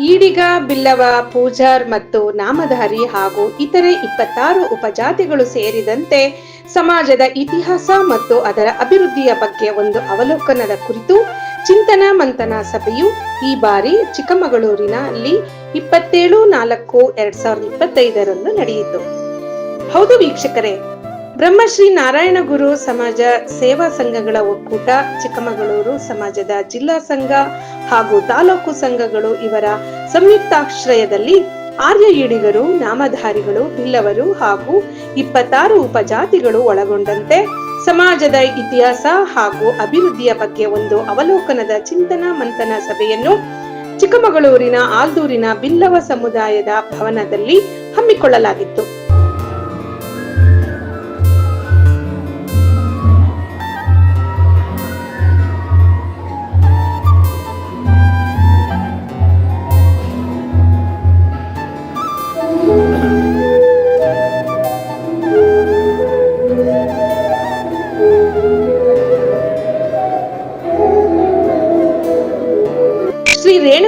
ಈಡಿಗ, ಬಿಲ್ಲವ, ಪೂಜಾರ್ ಮತ್ತು ನಾಮಧಾರಿ ಹಾಗೂ ಇತರೆ ಇಪ್ಪತ್ತಾರು ಉಪಜಾತಿಗಳು ಸೇರಿದಂತೆ ಸಮಾಜದ ಇತಿಹಾಸ ಮತ್ತು ಅದರ ಅಭಿವೃದ್ಧಿಯ ಬಗ್ಗೆ ಒಂದು ಅವಲೋಕನದ ಕುರಿತು ಚಿಂತನ ಮಂಥನ ಸಭೆಯು ಈ ಬಾರಿ ಚಿಕ್ಕಮಗಳೂರಿನಲ್ಲಿ ಇಪ್ಪತ್ತೇಳು ನಾಲ್ಕು ಎರಡ್ ಸಾವಿರದ ಇಪ್ಪತ್ತೈದರಂದು ನಡೆಯಿತು. ಹೌದು ವೀಕ್ಷಕರೇ ಬ್ರಹ್ಮಶ್ರೀ ನಾರಾಯಣ ಗುರು ಸಮಾಜ ಸೇವಾ ಸಂಘಗಳ ಒಕ್ಕೂಟ, ಚಿಕ್ಕಮಗಳೂರು ಸಮಾಜದ ಜಿಲ್ಲಾ ಸಂಘ ಹಾಗೂ ತಾಲೂಕು ಸಂಘಗಳು ಇವರ ಸಂಯುಕ್ತಾಶ್ರಯದಲ್ಲಿ ಆರ್ಯ ಈಡಿಗರು ನಾಮಧಾರಿಗಳು ಬಿಲ್ಲವರು ಹಾಗೂ ಇಪ್ಪತ್ತಾರು ಉಪಜಾತಿಗಳು ಒಳಗೊಂಡಂತೆ ಸಮಾಜದ ಇತಿಹಾಸ ಹಾಗೂ ಅಭಿವೃದ್ಧಿಯ ಬಗ್ಗೆ ಒಂದು ಅವಲೋಕನದ ಚಿಂತನ ಮಂಥನ ಸಭೆಯನ್ನು ಚಿಕ್ಕಮಗಳೂರಿನ ಆಲ್ದೂರಿನ ಬಿಲ್ಲವ ಸಮುದಾಯದ ಭವನದಲ್ಲಿ ಹಮ್ಮಿಕೊಳ್ಳಲಾಗಿತ್ತು.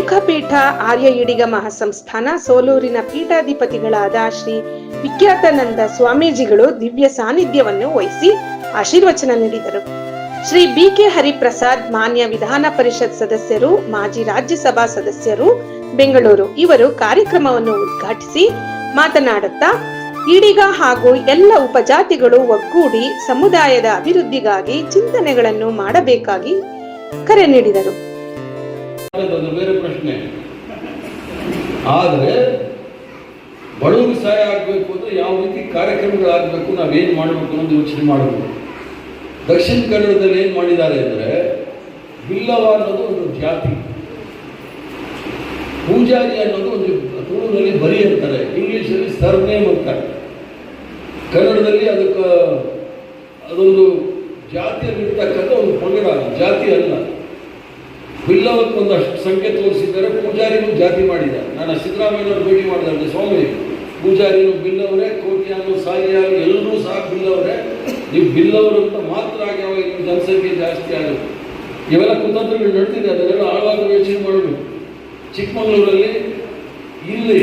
ಶ್ರೀ ರೇಣುಕಾ ಪೀಠ ಆರ್ಯ ಈಡಿಗ ಮಹಾಸಂಸ್ಥಾನ ಸೋಲೂರಿನ ಪೀಠಾಧಿಪತಿಗಳಾದ ಶ್ರೀ ವಿಖ್ಯಾತನಂದ ಸ್ವಾಮೀಜಿಗಳು ದಿವ್ಯ ಸಾನ್ನಿಧ್ಯವನ್ನು ವಹಿಸಿ ಆಶೀರ್ವಚನ ನೀಡಿದರು. ಶ್ರೀ ಬಿ ಕೆ ಹರಿಪ್ರಸಾದ್ ಮಾನ್ಯ ವಿಧಾನ ಪರಿಷತ್ ಸದಸ್ಯರು, ಮಾಜಿ ರಾಜ್ಯಸಭಾ ಸದಸ್ಯರು, ಬೆಂಗಳೂರು ಇವರು ಕಾರ್ಯಕ್ರಮವನ್ನು ಉದ್ಘಾಟಿಸಿ ಮಾತನಾಡುತ್ತಾ ಈಡಿಗ ಹಾಗೂ ಎಲ್ಲ ಉಪಜಾತಿಗಳು ಒಗ್ಗೂಡಿ ಸಮುದಾಯದ ಅಭಿವೃದ್ಧಿಗಾಗಿ ಚಿಂತನೆಗಳನ್ನು ಮಾಡಬೇಕಾಗಿ ಕರೆ ನೀಡಿದರು. ಅದು ಬೇರೆ ಪ್ರಶ್ನೆ. ಆದರೆ ಬಡವರಿಗೆ ಸಹಾಯ ಆಗಬೇಕು ಅಂದರೆ ಯಾವ ರೀತಿ ಕಾರ್ಯಕ್ರಮಗಳಾಗಬೇಕು ನಾವೇನು ಮಾಡಬೇಕು ಅನ್ನೋದು ಯೋಚನೆ ಮಾಡಬೇಕು. ದಕ್ಷಿಣ ಕನ್ನಡದಲ್ಲಿ ಏನು ಮಾಡಿದ್ದಾರೆ ಅಂದರೆ ಬಿಲ್ಲವ ಅನ್ನೋದು ಒಂದು ಜಾತಿ. ಪೂಜಾರಿ ಅನ್ನೋದು ಒಂದು ತುಳುನಲ್ಲಿ ಬರಿ ಅಂತಾರೆ, ಇಂಗ್ಲೀಷಲ್ಲಿ ಸರ್ನೇಮ್ ಅಂತಾರೆ. ಕನ್ನಡದಲ್ಲಿ ಅದಕ್ಕೆ ಅದೊಂದು ಜಾತಿಯಲ್ಲಿರ್ತಕ್ಕಂಥ ಒಂದು ಪಂಗಡ, ಜಾತಿ ಅಲ್ಲ. ಬಿಲ್ಲವಕ್ಕೆ ಒಂದಷ್ಟು ಸಂಖ್ಯೆ ತೋರಿಸಿದ್ದಾರೆ ಪೂಜಾರಿನೂ ಜಾತಿ ಮಾಡಿದ ನಾನು ಸಿದ್ದರಾಮಯ್ಯನವ್ರು ಭೇಟಿ ಮಾಡಿದಂತೆ ಸ್ವಾಮಿ, ಪೂಜಾರಿನೂ ಬಿಲ್ಲವರೇ, ಕೋಟಿಯಾನು, ಸಾಯಿಯಾನು, ಎಲ್ಲರೂ ಸಹ ಬಿಲ್ಲವರೇ. ನೀವು ಬಿಲ್ಲವರು ಅಂತ ಮಾತ್ರ ಆಗ್ಯಾವ, ಇನ್ನು ಜನಸಂಖ್ಯೆ ಜಾಸ್ತಿ ಆಗುತ್ತೆ. ಇವೆಲ್ಲ ಕುತಂತ್ರಗಳು ನಡೆದಿದೆ ಅದನ್ನೆಲ್ಲ ಆಳವಾದ ಯೋಚನೆ ಮಾಡಬೇಕು ಚಿಕ್ಕಮಗಳೂರಲ್ಲಿ ಇಲ್ಲಿ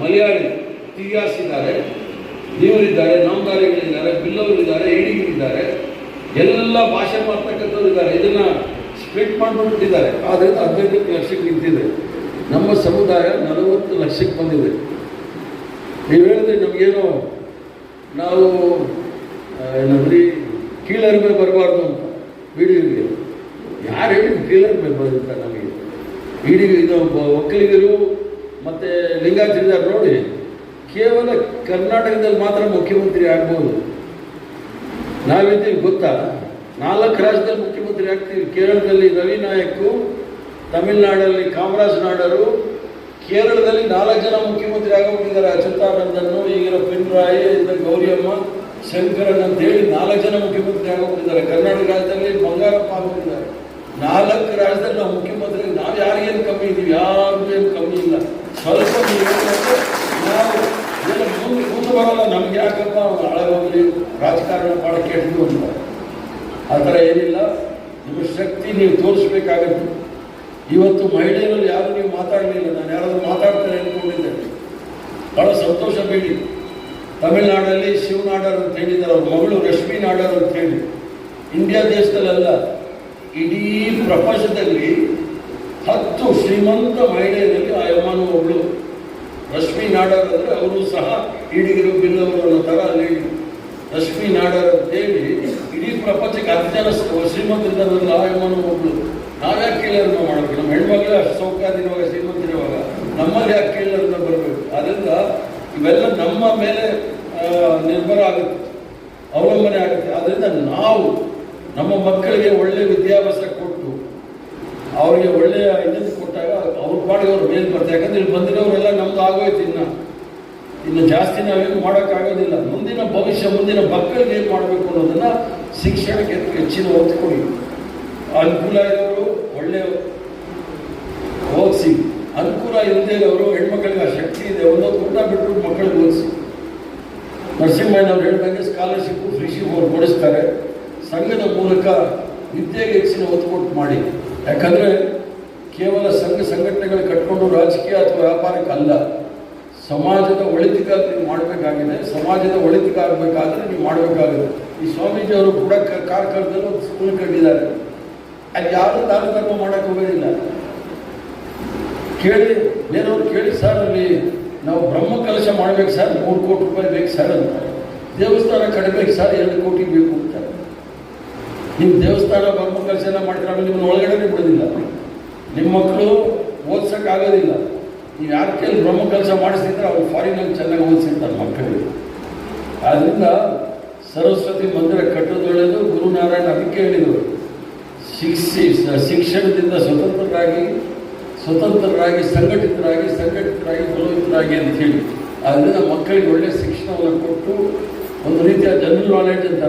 ಮಲಯಾಳಿ ತಿಗಾಸಿದ್ದಾರೆ ದೇವರಿದ್ದಾರೆ ನಾಮದಾರಿಗಳಿದ್ದಾರೆ ಬಿಲ್ಲವರಿದ್ದಾರೆ ಈಡಿಗರಿದ್ದಾರೆ ಎಲ್ಲ ಭಾಷೆ ಮಾಡ್ತಕ್ಕಂಥವ್ರು ಇದ್ದಾರೆ ಇದನ್ನ ಸ್ಪ್ಲಿಟ್ ಮಾಡಿಬಿಟ್ಟಿದ್ದಾರೆ ಆದರೆ ಹದಿನೈದು ಲಕ್ಷಕ್ಕೆ ನಿಂತಿದೆ. ನಮ್ಮ ಸಮುದಾಯ ನಲವತ್ತು ಲಕ್ಷಕ್ಕೆ ಬಂದಿದೆ. ನೀವು ಹೇಳಿದ್ರೆ ನಮಗೇನೋ ನಾವು ಏನಂದ್ರೆ ಕೀಳರಿಮೆ ಬರಬಾರ್ದು ಅಂತ ಬೀಡಿಗರಿಗೆ. ಯಾರು ಹೇಳಿದ್ರು ಕೀಳರಿಮೆ ಬರುತ್ತೆ ನಮಗೆ. ಬೀಡಿಗೆ ಇದು ಒಕ್ಕಲಿಗರು ಮತ್ತು ಲಿಂಗಾಚಾರ್ಯ ನೋಡಿ. ಕೇವಲ ಕರ್ನಾಟಕದಲ್ಲಿ ಮಾತ್ರ ಮುಖ್ಯಮಂತ್ರಿ ಆಗ್ಬೋದು. ನಾವಿದ್ದೀವಿ ಗೊತ್ತಾ? ನಾಲ್ಕು ರಾಜ್ಯದಲ್ಲಿ ಮುಖ್ಯಮಂತ್ರಿ ಆಗ್ತೀವಿ. ಕೇರಳದಲ್ಲಿ ರವಿ ನಾಯಕ್, ತಮಿಳುನಾಡಲ್ಲಿ ಕಾಮರಾಜ್ ನಾಡರು, ಕೇರಳದಲ್ಲಿ ನಾಲ್ಕು ಜನ ಮುಖ್ಯಮಂತ್ರಿ ಆಗೋಗಿದ್ದಾರೆ ಅಚ್ಯುತಾನಂದನ್ನು, ಈಗಿರೋ ಪಿನ್ರಾಯಿ ಇಂದ ಗೌರಿಯಮ್ಮ, ಶಂಕರನ್ ಅಂತ ಹೇಳಿ ನಾಲ್ಕು ಜನ ಮುಖ್ಯಮಂತ್ರಿ ಆಗೋಗಿದ್ದಾರೆ ಕರ್ನಾಟಕ ರಾಜ್ಯದಲ್ಲಿ ಬಂಗಾರಪ್ಪ ಆಗೋಗಿದ್ದಾರೆ ನಾಲ್ಕು ರಾಜ್ಯದಲ್ಲಿ ನಾವು ಮುಖ್ಯಮಂತ್ರಿ, ನಾವು ಯಾರಿಗೇನು ಕಮ್ಮಿ ಇದ್ದೀವಿ? ಯಾರಿಗೂ ಕಮ್ಮಿ ಇಲ್ಲ. ಸ್ವಲ್ಪ ನೀವು ನಮ್ಗೆ ಯಾಕಪ್ಪ ಹಾಳಾಗೋಗ್ಲಿ? ರಾಜಕಾರಣ ಭಾಳ ಕೆಟ್ಟದು ಅಂತ. ಆ ಥರ ಏನಿಲ್ಲ. ನಿಮ್ಮ ಶಕ್ತಿ ನೀವು ತೋರಿಸ್ಬೇಕಾಗತ್ತೆ. ಇವತ್ತು ಮಹಿಳೆಯರಲ್ಲಿ ಯಾರು ನೀವು ಮಾತಾಡಲಿಲ್ಲ. ನಾನು ಯಾರಾದರೂ ಮಾತಾಡ್ತಾರೆ ಅಂದ್ಕೊಂಡಿದ್ದೆ ಭಾಳ ಸಂತೋಷ ಬೇಡಿ. ತಮಿಳುನಾಡಲ್ಲಿ ಶಿವನಾಡರ್ ಅಂತ ಹೇಳಿದ್ದಾರೆ. ಅವ್ರ ಮಗಳು ರಶ್ಮಿ ನಾಡರ್ ಅಂತ ಹೇಳಿ. ಇಂಡಿಯಾ ದೇಶದಲ್ಲೆಲ್ಲ, ಇಡೀ ಪ್ರಪಂಚದಲ್ಲಿ ಹತ್ತು ಶ್ರೀಮಂತ ಮಹಿಳೆಯರಲ್ಲಿ ಆ ಯಮಾನು ಒಬ್ಳು. ರಶ್ಮಿ ನಾಡರ್ ಅಂದರೆ ಅವರು ಸಹ ಈಡಿಗಿರು ಬಿಲ್ಲವರು ಅನ್ನೋ ಥರ ಅಲ್ಲಿ ರಶ್ಮಿ ನಾಡರ್ ಅಂತ ಹೇಳಿ ಇಡೀ ಪ್ರಪಂಚಕ್ಕೆ ಅತ್ಯಂತ ಶ್ರೀಮಂತರಿಂದ ಶ್ರೀಮಂತರಿದ್ದಾರಲ್ಲ ಒಬ್ಬರು ನಾವ್ಯಾಕೆ ಕೀಳರನ್ನ ಮಾಡಬೇಕು ನಮ್ಮ ಹೆಣ್ಮಗಳೇ ಅಷ್ಟು ಸೌಖ್ಯದಿರುವಾಗ ಶ್ರೀಮಂತರಿರುವಾಗ ನಮ್ಮಲ್ಲಿ ಯಾಕೆ ಕೀಳರನ್ನ ಬರಬೇಕು. ಆದ್ದರಿಂದ ಇವೆಲ್ಲ ನಮ್ಮ ಮೇಲೆ ನಿರ್ಭರ ಆಗುತ್ತೆ. ಅವಲಂಬನೆ ಆಗುತ್ತೆ. ಅದರಿಂದ ನಾವು ನಮ್ಮ ಮಕ್ಕಳಿಗೆ ಒಳ್ಳೆ ವಿದ್ಯಾಭ್ಯಾಸ ಕೊಟ್ಟು, ಅವರಿಗೆ ಒಳ್ಳೆಯ ಇದನ್ನು ಕೊಟ್ಟಾಗ ಅವ್ರ ಪಾಡಿಗೆ ಅವ್ರು ಮೇಲ್ ಬರ್ತಾರೆ. ಯಾಕಂದ್ರೆ ಇಲ್ಲಿ ಬಂದಿರೋರೆಲ್ಲ ನಮ್ದು ಆಗೋಯ್ತು ಇನ್ನು. ಇನ್ನು ಜಾಸ್ತಿ ನಾವೇನು ಮಾಡೋಕ್ಕಾಗೋದಿಲ್ಲ. ಮುಂದಿನ ಭವಿಷ್ಯ, ಮುಂದಿನ ಮಕ್ಕಳಿಗೆ ಏನು ಮಾಡಬೇಕು ಅನ್ನೋದನ್ನು ಶಿಕ್ಷಣಕ್ಕೆ ಹೆಚ್ಚಿನ ಒತ್ತು ಕೊಡಿ. ಅನುಕೂಲ ಇರೋರು ಒಳ್ಳೆಯ ಓದಿಸಿ. ಅನುಕೂಲ ಇಲ್ಲದೆ ಇರೋರು ಹೆಣ್ಮಕ್ಳಿಗೆ ಆ ಶಕ್ತಿ ಇದೆ ಒಂದೊಂದು ಊಟ ಬಿಟ್ಟು ಮಕ್ಕಳಿಗೆ ಓದಿಸಿ. ನರಸಿಂಹಯ್ಯನವ್ರು ಹೇಳ್ಬೇಕು ಸ್ಕಾಲರ್ಶಿಪ್ ಫ್ರೀಶಿಪ್ ಅವ್ರು ಕೊಡಿಸ್ತಾರೆ. ಸಂಘದ ಮೂಲಕ ವಿದ್ಯೆಗೆ ಹೆಚ್ಚಿನ ಒತ್ತು ಕೊಟ್ಟು ಮಾಡಿ. ಯಾಕಂದರೆ ಕೇವಲ ಸಂಘ ಸಂಘಟನೆಗಳು ಕಟ್ಕೊಂಡು ರಾಜಕೀಯ ಅಥವಾ ವ್ಯಾಪಾರಕ್ಕೆ ಅಲ್ಲ. ಸಮಾಜದ ಒಳಿತಿಗಾಗಿ ನೀವು ಮಾಡಬೇಕಾಗಿದೆ. ಸಮಾಜದ ಒಳಿತಿಗಾಗಬೇಕಾದ್ರೆ ನೀವು ಮಾಡಬೇಕಾಗುತ್ತೆ. ಈ ಸ್ವಾಮೀಜಿ ಅವರು ಕೂಡ ಒಂದು ಸ್ಕೂಲ್ ಕಟ್ಟಿದ್ದಾರೆ. ಅಲ್ಲಿ ಯಾರು ಧರ್ಮ ಮಾಡೋಕ್ಕೆ ಹೋಗೋದಿಲ್ಲ. ಕೇಳಿ ಬೇರೆಯವ್ರು ಕೇಳಿ ಸರ್ ಅಲ್ಲಿ ನಾವು ಬ್ರಹ್ಮ ಕಲಶ ಮಾಡ್ಬೇಕು ಸರ್, ಮೂರು ಕೋಟಿ ರೂಪಾಯಿ ಬೇಕು ಸರ್ ಅಂತ. ದೇವಸ್ಥಾನ ಕಟ್ಟಬೇಕು ಸರ್, ಎರಡು ಕೋಟಿ ಬೇಕು ಅಂತ. ನಿಮ್ಮ ದೇವಸ್ಥಾನ ಬ್ರಹ್ಮ ಕಲಶ ಎಲ್ಲ ಮಾಡ್ತಾರೆ ನಿಮ್ಮನ್ನ ಒಳಗಡೆ ಬಿಡೋದಿಲ್ಲ. ನಿಮ್ಮ ಮಕ್ಕಳು ಓದ್ಸಕ್ಕೆ ಆಗೋದಿಲ್ಲ ನೀವು ಯಾರ ಕೆಲವು ಬ್ರಹ್ಮ ಕೆಲಸ ಮಾಡಿಸಿದ್ರೆ ಅವ್ರು ಫಾರಿನಲ್ಲಿ ಚೆನ್ನಾಗಿ ಓದಿಸಿರ್ತಾರೆ ಮಕ್ಕಳಿಗೆ. ಆದ್ರಿಂದ ಸರಸ್ವತಿ ಮಂದಿರ ಕಟ್ಟೋದು ಒಳ್ಳೆಯದು ಗುರುನಾರಾಯಣ ಅದಕ್ಕೆ ಹೇಳಿದರು. ಶಿಕ್ಷಿ, ಶಿಕ್ಷಣದಿಂದ ಸ್ವತಂತ್ರರಾಗಿ ಸ್ವತಂತ್ರರಾಗಿ, ಸಂಘಟಿತರಾಗಿ ಸಂಘಟಿತರಾಗಿ ಬಲವಂತರಾಗಿ ಅಂತ ಹೇಳಿ. ಆದ್ದರಿಂದ ಮಕ್ಕಳಿಗೆ ಒಳ್ಳೆಯ ಶಿಕ್ಷಣವನ್ನು ಕೊಟ್ಟು ಒಂದು ರೀತಿಯ ಜನರಲ್ ನಾಲೆಡ್ಜ್ ಅಂತ.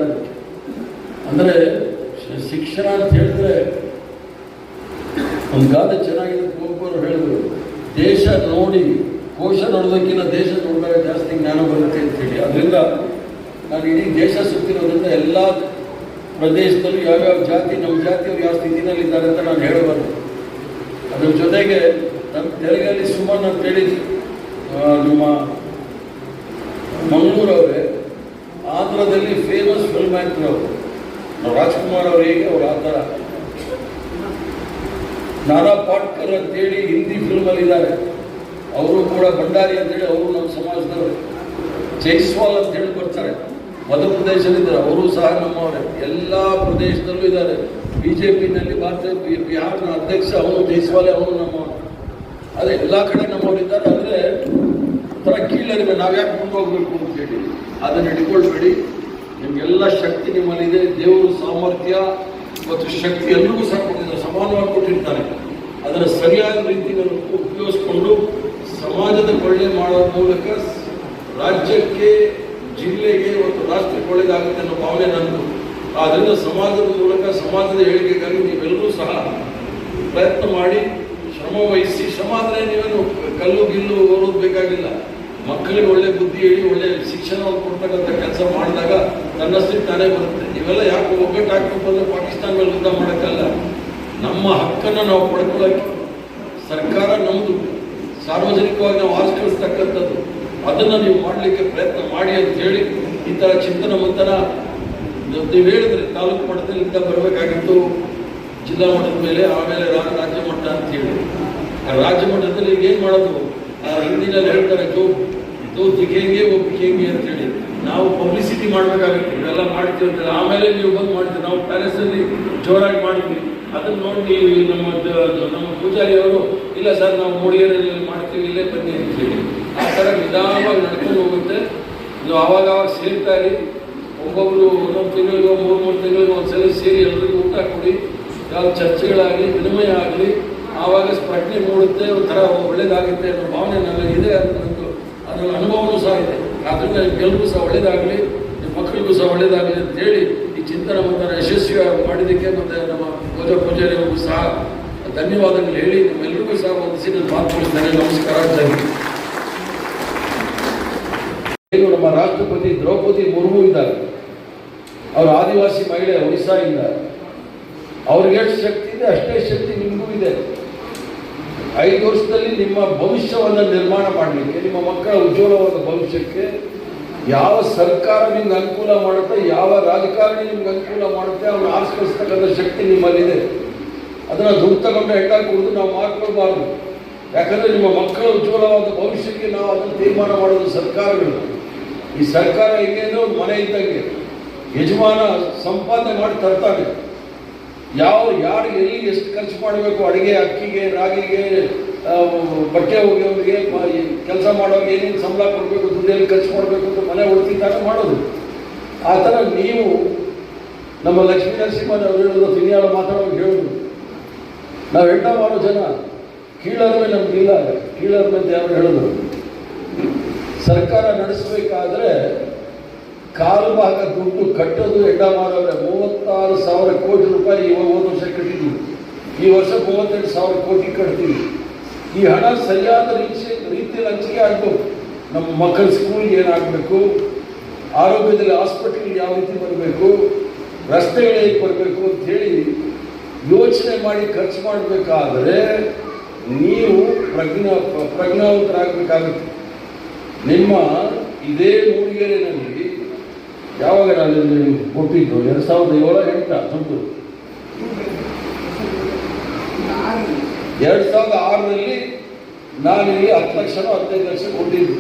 ಅಂದರೆ ಶಿಕ್ಷಣ ಅಂತ ಹೇಳಿದ್ರೆ ಒಂದು ಗಾದೆ ಹೇಳಿದ್ರು ದೇಶ ನೋಡಿ, ಕೋಶ ನೋಡೋದಕ್ಕಿಂತ ದೇಶ ನೋಡಿದಾಗ ಜಾಸ್ತಿ ಜ್ಞಾನ ಬರುತ್ತೆ ಅಂತ ಹೇಳಿ ಅದರಿಂದ ನಾನು ಇಡೀ ದೇಶ ಸುತ್ತಿರೋದ್ರಿಂದ ಎಲ್ಲ ಪ್ರದೇಶದಲ್ಲೂ ಯಾವ್ಯಾವ ಜಾತಿ ನಮ್ಮ ಜಾತಿಯವರು ಯಾವ ಸ್ಥಿತಿನಲ್ಲಿದ್ದಾರೆ ಅಂತ ನಾನು ಹೇಳಬಾರ್ದು ಅದ್ರ ಜೊತೆಗೆ ನಮ್ಮ ತೆಲುಗಲ್ಲಿ ಸುಮಾರು ನಾನು ಕೇಳಿದ್ವಿ ನಮ್ಮ ಮಂಗಳೂರವರೇ ಆಂಧ್ರದಲ್ಲಿ ಫೇಮಸ್ ಫಿಲ್ಮ್ ಆ್ಯಕ್ಟರ್ ಅವರು. ರಾಜ್ಕುಮಾರ್ ಅವರು ಹೇಗೆ ಅವರು ಆ ಥರ ನಾನಾ ಪಾಟ್ಕರ್ ಅಂತೇಳಿ ಹಿಂದಿ ಫಿಲ್ಮಲ್ಲಿ ಇದ್ದಾರೆ. ಅವರು ಕೂಡ ಭಂಡಾರಿ ಅಂತೇಳಿ ಅವರು ನಮ್ಮ ಸಮಾಜದವರು. ಜೈಸ್ವಾಲ್ ಅಂತ ಹೇಳಿ ಬರ್ತಾರೆ. ಮಧ್ಯಪ್ರದೇಶದಲ್ಲಿದ್ದಾರೆ ಅವರು ಸಹ ನಮ್ಮವರೇ. ಎಲ್ಲ ಪ್ರದೇಶದಲ್ಲೂ ಇದ್ದಾರೆ. ಬಿ ಜೆ ಪಿನಲ್ಲಿ ಭಾರತ ಬಿಹಾರ್ನ ಅಧ್ಯಕ್ಷ ಅವನು, ಜೈಸ್ವಾಲೆ ಅವನು ನಮ್ಮವರು ಅದೇ ಎಲ್ಲ ಕಡೆ ನಮ್ಮವರಿದ್ದಾರೆ ಅಂದರೆ ಒಂಥರ ಕೀಳರಿಮೆ. ನಾವ್ಯಾಕೆ ಮುಂದೆ ಹೋಗ್ಬೇಕು ಅಂತ ಹೇಳಿ. ಅದನ್ನು ಹಿಡ್ಕೊಳ್ಬೇಡಿ. ನಿಮಗೆಲ್ಲ ಶಕ್ತಿ ನಿಮ್ಮಲ್ಲಿದೆ. ದೇವರು ಸಾಮರ್ಥ್ಯ ಮತ್ತು ಶಕ್ತಿ ಎಲ್ರಿಗೂ ಸಹ ಕೊಟ್ಟಿದ್ದಾರೆ. ಸಮಾನವಾಗಿ ಕೊಟ್ಟಿರ್ತಾನೆ ಅದರ ಸರಿಯಾದ ರೀತಿಯನ್ನು ಉಪಯೋಗಿಸ್ಕೊಂಡು ಸಮಾಜದ ಕೊಳ್ಳೆ ಮಾಡೋ ಮೂಲಕ ರಾಜ್ಯಕ್ಕೆ, ಜಿಲ್ಲೆಗೆ ಮತ್ತು ರಾಷ್ಟ್ರಕ್ಕೆ ಒಳ್ಳೆಯದಾಗುತ್ತೆ ಅನ್ನೋ ಭಾವನೆ ನನ್ನದು. ಆದ್ದರಿಂದ ಸಮಾಜದ ಮೂಲಕ ಸಮಾಜದ ಏಳಿಗೆಗಾಗಿ ನೀವೆಲ್ಲರೂ ಸಹ ಪ್ರಯತ್ನ ಮಾಡಿ, ಶ್ರಮ ವಹಿಸಿ, ಶ್ರಮ ಅಂದರೆ ನೀವೇನು ಕಲ್ಲು ಗಿಲ್ಲು ಓದೋದು ಬೇಕಾಗಿಲ್ಲ. ಮಕ್ಕಳಿಗೆ ಒಳ್ಳೆ ಬುದ್ಧಿ ಹೇಳಿ, ಒಳ್ಳೆ ಶಿಕ್ಷಣವನ್ನು ಕೊಡ್ತಕ್ಕಂಥ ಕೆಲಸ ಮಾಡಿದಾಗ ತನ್ನಷ್ಟಕ್ಕೆ ತಾನೇ ಬರುತ್ತೆ. ನೀವೆಲ್ಲ ಯಾಕೆ ಒಗ್ಗಟ್ಟು ಹಾಕಬೇಕು ಅಂದರೆ ಪಾಕಿಸ್ತಾನ ಮೇಲೆ ಯುದ್ಧ ಮಾಡೋಕ್ಕಲ್ಲ ನಮ್ಮ ಹಕ್ಕನ್ನು ನಾವು ಪಡ್ಕೊಳ್ಳೋಕ್ಕೆ ಸರ್ಕಾರ ನಮ್ಮದು ಸಾರ್ವಜನಿಕವಾಗಿ ನಾವು ಆರಿಸ್ಕೊಳ್ತಕ್ಕಂಥದ್ದು ಅದನ್ನು ನೀವು ಮಾಡಲಿಕ್ಕೆ ಪ್ರಯತ್ನ ಮಾಡಿ ಅಂತ ಹೇಳಿ ಈ ಥರ ಚಿಂತನ ಮಂಥನ ನೀವು ಹೇಳಿದ್ರೆ, ತಾಲೂಕು ಮಟ್ಟದಲ್ಲಿಂದ ಬರಬೇಕಾಗಿತ್ತು. ಜಿಲ್ಲಾ ಮಟ್ಟದ ಮೇಲೆ, ಆಮೇಲೆ ರಾಜ್ಯ ಮಟ್ಟ ಅಂತ ಹೇಳಿ. ರಾಜ್ಯ ಮಟ್ಟದಲ್ಲಿ ಏನು ಮಾಡೋದು? ಹಿಂದಿನಲ್ಲಿ ಹೇಳ್ತಾರೆ, ಜೋ ದೋಸ್ತಿಗೆ ಹೇಗೆ ಒಪ್ಪಿಗೆ ಹೇಗೆ? ಅಂತ ಹೇಳಿ. ನಾವು ಪಬ್ಲಿಸಿಟಿ ಮಾಡಬೇಕಾಗಿತ್ತು. ಇವೆಲ್ಲ ಮಾಡ್ತೀವಿ ಅಂತ ಆಮೇಲೆ ನೀವು ಬಂದು ಮಾಡ್ತೀವಿ ನಾವು ಪ್ಯಾಲೇಸಲ್ಲಿ ಜೋರಾಗಿ ಮಾಡಿದ್ವಿ. ಅದನ್ನ ನೋಡಿ ನಮ್ಮ ನಮ್ಮ ಪೂಜಾರಿ ಅವರು, ಇಲ್ಲ ಸರ್, ನಾವು ಮೂಡಿಗೆರೆಯಲ್ಲಿ ಮಾಡ್ತೀವಿ, ಇಲ್ಲೇ ಬನ್ನಿ ಅಂತ ಹೇಳಿ. ಆ ಥರ ನಿಧಾನವಾಗಿ ನಡ್ಕೊಂಡು ಹೋಗುತ್ತೆ. ಇದು ಆವಾಗ ಸೇರ್ತಾ ಇರಿ. ಒಬ್ಬೊಬ್ರು ಒಂದೊಂದು ತಿಂಗಳಿಗೆ, ಮೂರು ಮೂರು ತಿಂಗಳಿಗೆ ಒಂದ್ಸಲ ಸೇರಿ ಎಲ್ರಿಗೂ ಊಟ ಕೊಡಿ. ಯಾವ ಚರ್ಚೆಗಳಾಗಲಿ, ವಿನಿಮಯ ಆಗಲಿ, ಆವಾಗ ಪ್ರಜ್ಞೆ ಮೂಡುತ್ತೆ, ಒಂಥರ ಒಳ್ಳೇದಾಗುತ್ತೆ ಅನ್ನೋ ಭಾವನೆ ನನಗೆ ಇದೆ ಅನ್ನೋದು ನಂದು ಅದರ ಅನುಭವನೂ ಸಹ ಇದೆ. ಆದ್ದರಿಂದ ನಿಮ್ಗೆಲ್ರಿಗೂ ಸಹ ಒಳ್ಳೇದಾಗಲಿ ಮಕ್ಕಳಿಗೂ ಸಹ ಒಳ್ಳೇದಾಗಲಿ ಅಂತ ಹೇಳಿ ಈ ಚಿಂತನ ಯಶಸ್ವಿಯಾಗಿ ಮಾಡಿದ್ದಕ್ಕೆ ಮತ್ತು ನಮ್ಮ ಪೂಜಾ ಪೂಜಾರಿಗೂ ಸಹ ಧನ್ಯವಾದಗಳು ಹೇಳಿ ನಿಮ್ಮೆಲ್ಲರಿಗೂ ಸಹ ವಂದಿಸಿ ನಾನು ಮಾತು ನಮಸ್ಕಾರ. ನಮ್ಮ ರಾಷ್ಟ್ರಪತಿ ದ್ರೌಪದಿ ಮುರ್ಮು ಇದ್ದಾರೆ. ಅವರು ಆದಿವಾಸಿ ಮಹಿಳೆ ಒಡಿಸಾಯಿಂದ ಅವ್ರಿಗೆ ಎಷ್ಟು ಶಕ್ತಿ ಇದೆ, ಅಷ್ಟೇ ಶಕ್ತಿ ನಿಮಗೂ ಇದೆ. ಐದು ವರ್ಷದಲ್ಲಿ ನಿಮ್ಮ ಭವಿಷ್ಯವನ್ನು ನಿರ್ಮಾಣ ಮಾಡಲಿಕ್ಕೆ, ನಿಮ್ಮ ಮಕ್ಕಳ ಉಜ್ವಲವಾದ ಭವಿಷ್ಯಕ್ಕೆ ಯಾವ ಸರ್ಕಾರ ನಿಮ್ಗೆ ಅನುಕೂಲ ಮಾಡುತ್ತೆ, ಯಾವ ರಾಜಕಾರಣಿ ನಿಮ್ಗೆ ಅನುಕೂಲ ಮಾಡುತ್ತೆ, ಅವ್ನು ಆರಿಸ್ಕೊಳ್ತಕ್ಕಂಥ ಶಕ್ತಿ ನಿಮ್ಮಲ್ಲಿದೆ. ಅದನ್ನು ದುಡ್ಡು ತಗೊಂಡು ಹೆಣ್ಣಾಕೊಂಡು ನಾವು ಮಾಡ್ಕೊಳ್ಬಾರ್ದು. ಯಾಕಂದರೆ ನಿಮ್ಮ ಮಕ್ಕಳ ಉಜ್ವಲವಾದ ಭವಿಷ್ಯಕ್ಕೆ ನಾವು ಅದನ್ನು ತೀರ್ಮಾನ ಮಾಡೋದು ಸರ್ಕಾರಗಳು. ಈ ಸರ್ಕಾರ ಹೆಂಗೇನೋ ಒಂದು ಮನೆ ಇದ್ದಂಗೆ ಯಜಮಾನ ಸಂಪಾದನೆ ಮಾಡಿ ತರ್ತಾನೆ. ಯಾವ ಯಾರು ಎಲ್ಲಿ ಎಷ್ಟು ಖರ್ಚು ಮಾಡಬೇಕು, ಅಡುಗೆ, ಅಕ್ಕಿಗೆ, ರಾಗಿಗೆ ಬಟ್ಟೆ ಒಗೆಯೋರಿಗೆ ಕೆಲಸ ಮಾಡೋರಿಗೆ ಏನೇನು ಸಂಬಳ ಕೊಡಬೇಕು ದುಡ್ಡಲ್ಲಿ ಖರ್ಚು ಮಾಡಬೇಕು ಅಂತ ಮನೆ ಹುಡುಕಿದಾಗ ಮಾಡೋದು. ಆ ಥರ ನೀವು ನಮ್ಮ ಲಕ್ಷ್ಮೀ ನರಸಿಂಹನವ್ರು ಹೇಳೋದು ಸಿನಿಯಾಳ ಮಾತಾಡೋದು ಹೇಳೋದು. ನಾವು ಹೆಣ್ಣ ಮಾಡೋ ಜನ ಕೀಳರ್ಮೆ ನಮಗಿಲ್ಲ ಕೀಳರ್ಮೆ ಅಂತ ಯಾರು ಹೇಳೋದು ಸರ್ಕಾರ ನಡೆಸಬೇಕಾದ್ರೆ ಕಾಲು ಭಾಗ ದುಡ್ಡು ಕಟ್ಟೋದು ಎಡ್ಡ ಮಾಡೋದ್ರೆ ಮೂವತ್ತಾರು ಸಾವಿರ ಕೋಟಿ ರೂಪಾಯಿ ಇವಾಗ ಒಂದು ವರ್ಷ ಕಟ್ಟಿದ್ದೀವಿ. ಈ ವರ್ಷ ಮೂವತ್ತೆಂಟು ಸಾವಿರ ಕೋಟಿ ಕಟ್ತೀವಿ. ಈ ಹಣ ಸರಿಯಾದ ರೀತಿ ರೀತಿಯಲ್ಲಿ ಹಂಚಿಕೆ ಆಗಬೇಕು ನಮ್ಮ ಮಕ್ಕಳ ಸ್ಕೂಲ್ಗೆ ಏನಾಗಬೇಕು? ಆರೋಗ್ಯದಲ್ಲಿ ಹಾಸ್ಪಿಟಲ್ಗೆ ಯಾವ ರೀತಿ ಬರಬೇಕು? ರಸ್ತೆಗಳು ಹೇಗೆ ಬರಬೇಕು ಹೇಳಿ ಯೋಚನೆ ಮಾಡಿ ಖರ್ಚು ಮಾಡಬೇಕಾದರೆ ನೀವು ಪ್ರಜ್ಞಾ ಪ್ರಜ್ಞಾವಂತರಾಗಬೇಕಾಗುತ್ತೆ. ನಿಮ್ಮ ಇದೇ ಮೂಡಿಗೆರೆನಲ್ಲಿ ಯಾವಾಗ ನಾನು ಕೊಟ್ಟಿದ್ದು ಎರಡು ಸಾವಿರದ ಏಳು, ಎಂಟ? ದುಡ್ಡು ಎರಡು ಸಾವಿರದ ಆರರಲ್ಲಿ ನಾನು ಇಲ್ಲಿ ಹತ್ತು ಲಕ್ಷನೋ ಹದಿನೈದು ಲಕ್ಷ ಕೊಟ್ಟಿದ್ದು.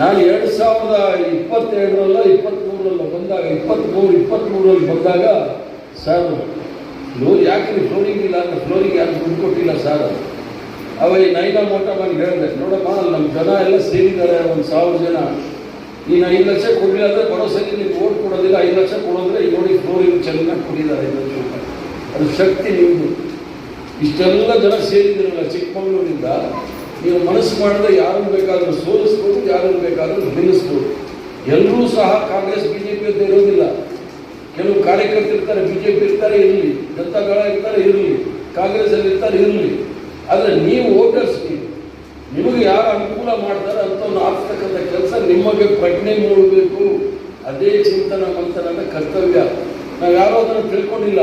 ನಾನು ಎರಡು ಸಾವಿರದ ಇಪ್ಪತ್ತೆರಡರಲ್ಲ ಇಪ್ಪತ್ತ್ಮೂರರಲ್ಲ ಬಂದಾಗ, ಇಪ್ಪತ್ತ್ಮೂರು, ಇಪ್ಪತ್ತ್ಮೂರರಲ್ಲಿ ಬಂದಾಗ, ಸರ್ ಫ್ಲೋರ್ ಯಾಕೆ ಫ್ಲೋರಿಂಗ್ ಇಲ್ಲ ಅಂತ ಫ್ಲೋರಿಂಗ್ ಯಾರು ದುಡ್ಡು ಕೊಟ್ಟಿಲ್ಲ ಸರ್? ಅವ ಈ ನೈನಾ ಮೋಟ ನಾನು ಹೇಳಿದೆ, ನೋಡಪ್ಪ ನಮ್ಮ ಜನ ಎಲ್ಲ ಸೇರಿದ್ದಾರೆ, ಒಂದು ಸಾವಿರ ಜನ. ನೀನು ಐದು ಲಕ್ಷ ಕೊಡಲಿಲ್ಲ ಅಂದರೆ ಬರೋ ಸರಿ ನೀವು ಓಟ್ ಕೊಡೋದಿಲ್ಲ, ಐದು ಲಕ್ಷ ಕೊಡೋದ್ರೆ ಈ ನೋಡಿ ಫ್ಲೋರಿಂಗ್ ಚೆನ್ನಾಗಿ ಕೊಟ್ಟಿದ್ದಾರೆ. ಐದು ಲಕ್ಷ ಅದು ಶಕ್ತಿ ನಿಮ್ಮದು ಇಷ್ಟೆಲ್ಲ ಜನ ಸೇರಿದ್ರಲ್ಲ ಚಿಕ್ಕಮಗಳೂರಿಂದ, ನೀವು ಮನಸ್ಸು ಮಾಡಿದ್ರೆ ಯಾರನ್ನು ಬೇಕಾದರೂ ಸೋಲಿಸ್ಬೋದು, ಯಾರನ್ನು ಬೇಕಾದರೂ ನಿಲ್ಲಿಸ್ಬೋದು. ಎಲ್ಲರೂ ಸಹ ಕಾಂಗ್ರೆಸ್ ಬಿ ಜೆ ಪಿ ಅಂತ ಇರೋದಿಲ್ಲ. ಕೆಲವು ಕಾರ್ಯಕರ್ತರು ಇರ್ತಾರೆ ಬಿ ಜೆ ಪಿ ಇರ್ತಾರೆ, ಇರಲಿ. ದತ್ತಗಳ ಇರ್ತಾರೆ, ಇರಲಿ. ಕಾಂಗ್ರೆಸ್ಸಲ್ಲಿ ಇರ್ತಾರೆ, ಇರಲಿ. ಆದರೆ ನೀವು ವೋಟರ್ಸ್ ನಿಮಗೆ ಯಾರು ಅನುಕೂಲ ಮಾಡ್ತಾರೆ ಅಂಥವ್ನು ಆಗ್ತಕ್ಕಂಥ ಕೆಲಸ ನಿಮಗೆ ಪ್ರಜ್ಞೆ ಮೂಡಬೇಕು ಅದೇ ಚಿಂತನ ಮಂಥನದ ಕರ್ತವ್ಯ. ನಾವು ಯಾರೋ ಅದನ್ನು ತಿಳ್ಕೊಂಡಿಲ್ಲ.